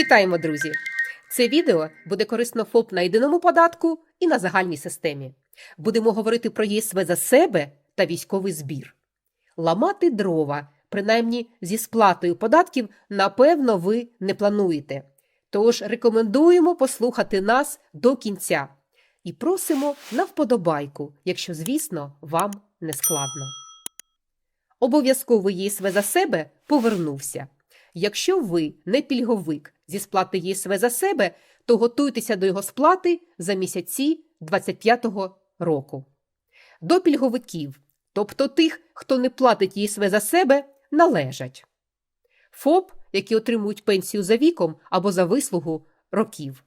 Вітаємо, друзі! Це відео буде корисно ФОП на єдиному податку і на загальній системі. Будемо говорити про ЄСВ за себе та військовий збір. Ламати дрова, принаймні зі сплатою податків, напевно, ви не плануєте. Тож рекомендуємо послухати нас до кінця і просимо на вподобайку, якщо, звісно, вам не складно. Обов'язковий ЄСВ за себе повернувся. Якщо ви не пільговик зі сплати ЄСВ за себе, то готуйтеся до його сплати за місяці 25-го року. До пільговиків, тобто тих, хто не платить ЄСВ за себе, належать ФОП, які отримують пенсію за віком або за вислугу років.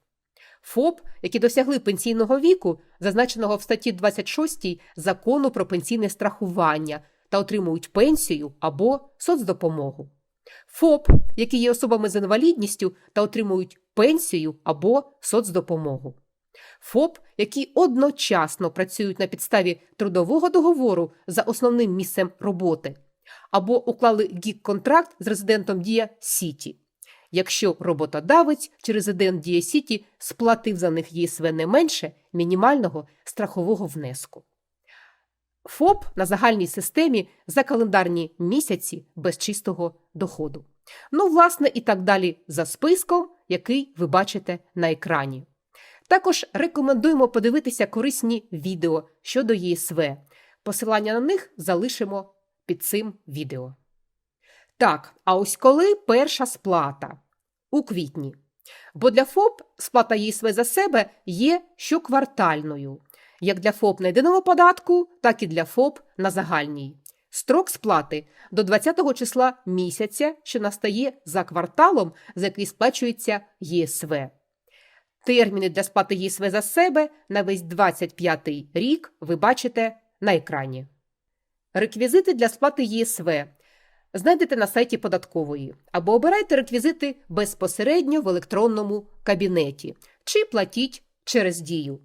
ФОП, які досягли пенсійного віку, зазначеного в статті 26 закону про пенсійне страхування та отримують пенсію або соцдопомогу. ФОП, які є особами з інвалідністю та отримують пенсію або соцдопомогу. ФОП, які одночасно працюють на підставі трудового договору за основним місцем роботи, або уклали гік-контракт з резидентом Дія Сіті. Якщо роботодавець чи резидент Дія Сіті сплатив за них ЄСВ не менше мінімального страхового внеску. ФОП на загальній системі за календарні місяці без чистого доходу. Ну, власне, і так далі за списком, який ви бачите на екрані. Також рекомендуємо подивитися корисні відео щодо ЄСВ. Посилання на них залишимо під цим відео. Так, а ось коли перша сплата? У квітні. Бо для ФОП сплата ЄСВ за себе є щоквартальною як для ФОП на єдиному податку, так і для ФОП на загальній. Строк сплати до 20 числа місяця, що настає за кварталом, за який сплачується ЄСВ. Терміни для сплати ЄСВ за себе на весь 25-й рік ви бачите на екрані. Реквізити для сплати ЄСВ знайдете на сайті податкової або обирайте реквізити безпосередньо в електронному кабінеті чи платіть через дію.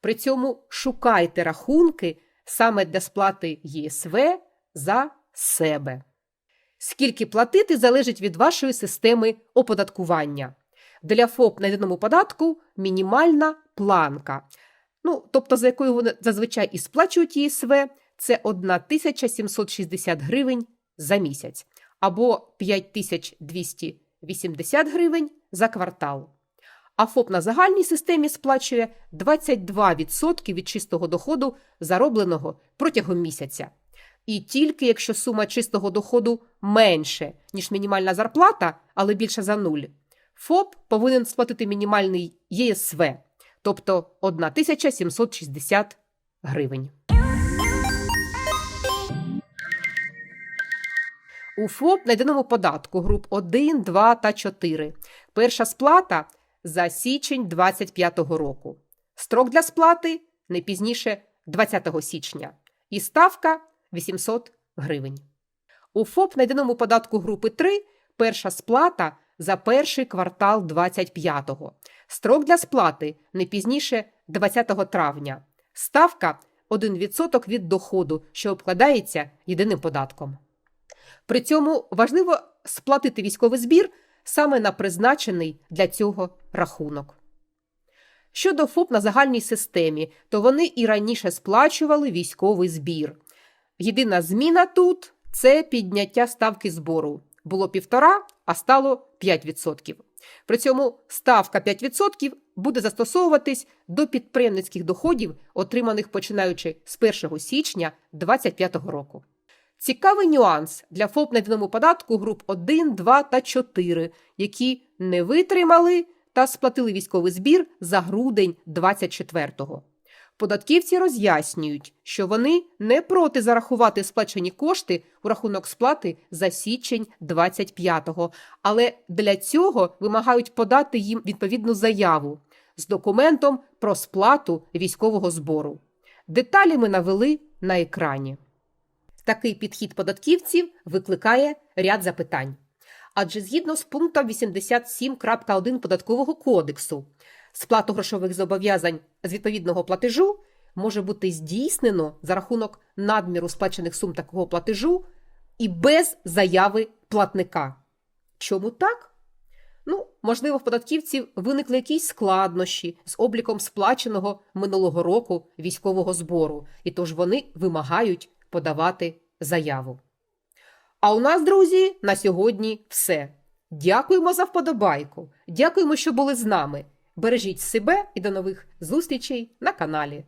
При цьому шукайте рахунки саме для сплати ЄСВ за себе. Скільки платити залежить від вашої системи оподаткування. Для ФОП на єдиному податку мінімальна планка. Ну, тобто, за якою вони зазвичай і сплачують ЄСВ, це 1760 гривень за місяць або 5280 гривень за квартал а ФОП на загальній системі сплачує 22% від чистого доходу, заробленого протягом місяця. І тільки якщо сума чистого доходу менше, ніж мінімальна зарплата, але більша за нуль, ФОП повинен сплатити мінімальний ЄСВ, тобто 1760 гривень. У ФОП на єдиному податку груп 1, 2 та 4. Перша сплата за січень 2025 року. Строк для сплати не пізніше 20 січня. І ставка 800 гривень. У ФОП на єдиному податку групи 3 перша сплата за перший квартал 25-го. Строк для сплати не пізніше 20 травня. Ставка 1% від доходу, що обкладається єдиним податком. При цьому важливо сплатити військовий збір саме на призначений для цього рахунок. Щодо ФОП на загальній системі, то вони і раніше сплачували військовий збір. Єдина зміна тут це підняття ставки збору. Було 1,5%, а стало 5%. При цьому ставка 5% буде застосовуватись до підприємницьких доходів, отриманих починаючи з 1 січня 2025 року. Цікавий нюанс для ФОП на єдиному податку груп 1, 2 та 4, які не витримали та сплатили військовий збір за грудень 24-го. Податківці роз'яснюють, що вони не проти зарахувати сплачені кошти у рахунок сплати за січень 25-го, але для цього вимагають подати їм відповідну заяву з документом про сплату військового збору. Деталі ми навели на екрані. Такий підхід податківців викликає ряд запитань. Адже згідно з пунктом 87.1 податкового кодексу, сплату грошових зобов'язань з відповідного платежу може бути здійснено за рахунок надміру сплачених сум такого платежу і без заяви платника. Чому так? Ну, можливо, в податківців виникли якісь складнощі з обліком сплаченого минулого року військового збору, і тож вони вимагають подавати заяву. А у нас, друзі, на сьогодні все. Дякуємо за вподобайку. Дякуємо, що були з нами. Бережіть себе і до нових зустрічей на каналі.